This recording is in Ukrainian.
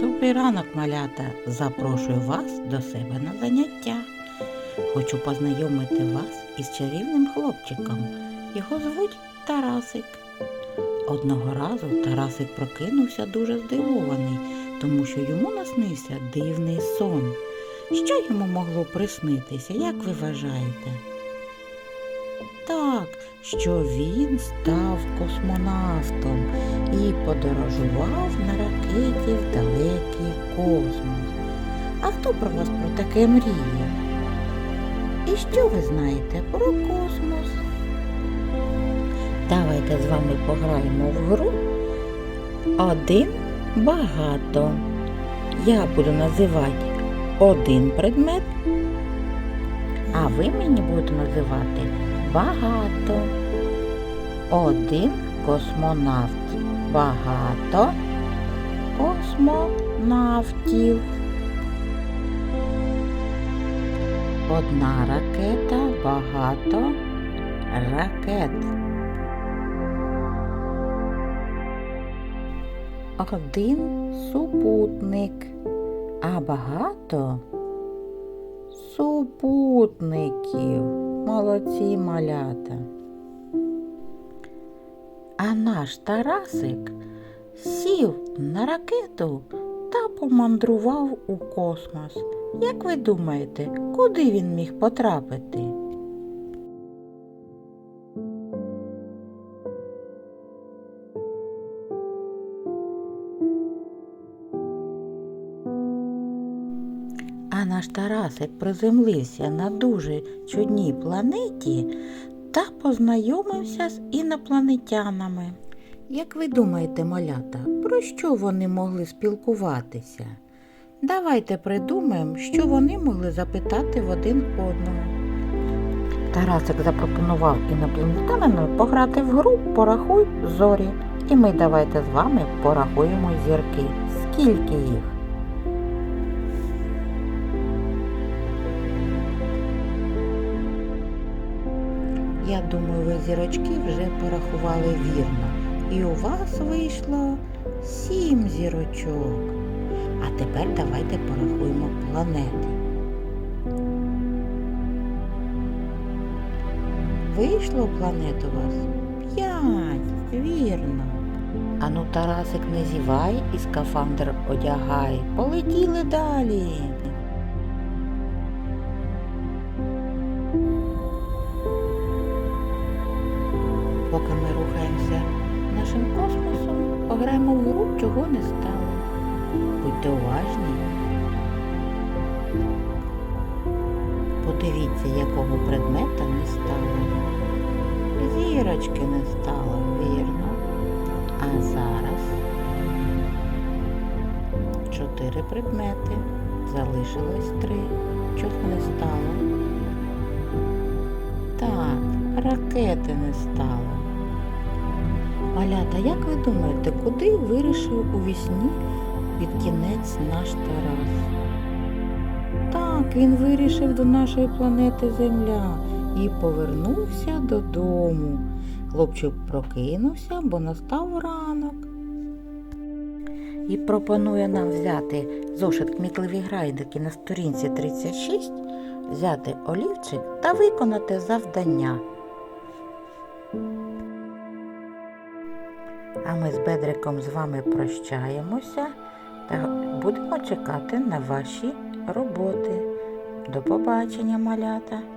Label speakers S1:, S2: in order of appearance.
S1: Добрий ранок, малята! Запрошую вас до себе на заняття. Хочу познайомити вас із чарівним хлопчиком. Його звуть Тарасик. Одного разу Тарасик прокинувся дуже здивований, тому що йому наснився дивний сон. Що йому могло приснитися, як ви вважаєте? Так, що він став космонавтом і подорожував на ракеті в далекий космос. А хто про вас про таке мріє? І що ви знаєте про космос? Давайте з вами пограємо в гру один багато. Я буду називати один предмет, а ви мені будете називати багато. Один космонавт. Багато космонавтів. Одна ракета, багато ракет. Один супутник, а багато супутників. Молодці малята. А наш Тарасик сів на ракету та помандрував у космос. Як ви думаєте, куди він міг потрапити? А наш Тарасик приземлився на дуже чудній планеті та познайомився з інопланетянами. Як ви думаєте, малята, про що вони могли спілкуватися? Давайте придумаємо, що вони могли запитати в один одного. Тарасик запропонував інопланетянам пограти в гру Порахуй зорі. І ми давайте з вами порахуємо зірки. Скільки їх? Я думаю, ви зірочки вже порахували вірно. І у вас вийшло сім зірочок. А тепер давайте порахуємо планети. Вийшло планет у вас п'ять, вірно. Ану, Тарасик, не зівай і скафандр одягай. Полетіли далі. Поки ми рухаємося нашим космосом, пограємо в гру, чого не стало. Будьте уважні. Подивіться, якого предмета не стало. Зірочки не стало, вірно. А зараз чотири предмети. Залишилось три. Чого не стало? Так, ракети не стало. Малята, як ви думаєте, куди вирішив у вісні під кінець наш Тарас? Так, він вирішив до нашої планети Земля і повернувся додому. Хлопчик прокинувся, бо настав ранок. І пропонує нам взяти зошит кмітливі грайдики на сторінці 36, взяти олівчик та виконати завдання. А ми з Бедриком з вами прощаємося та будемо чекати на ваші роботи. До побачення, малята!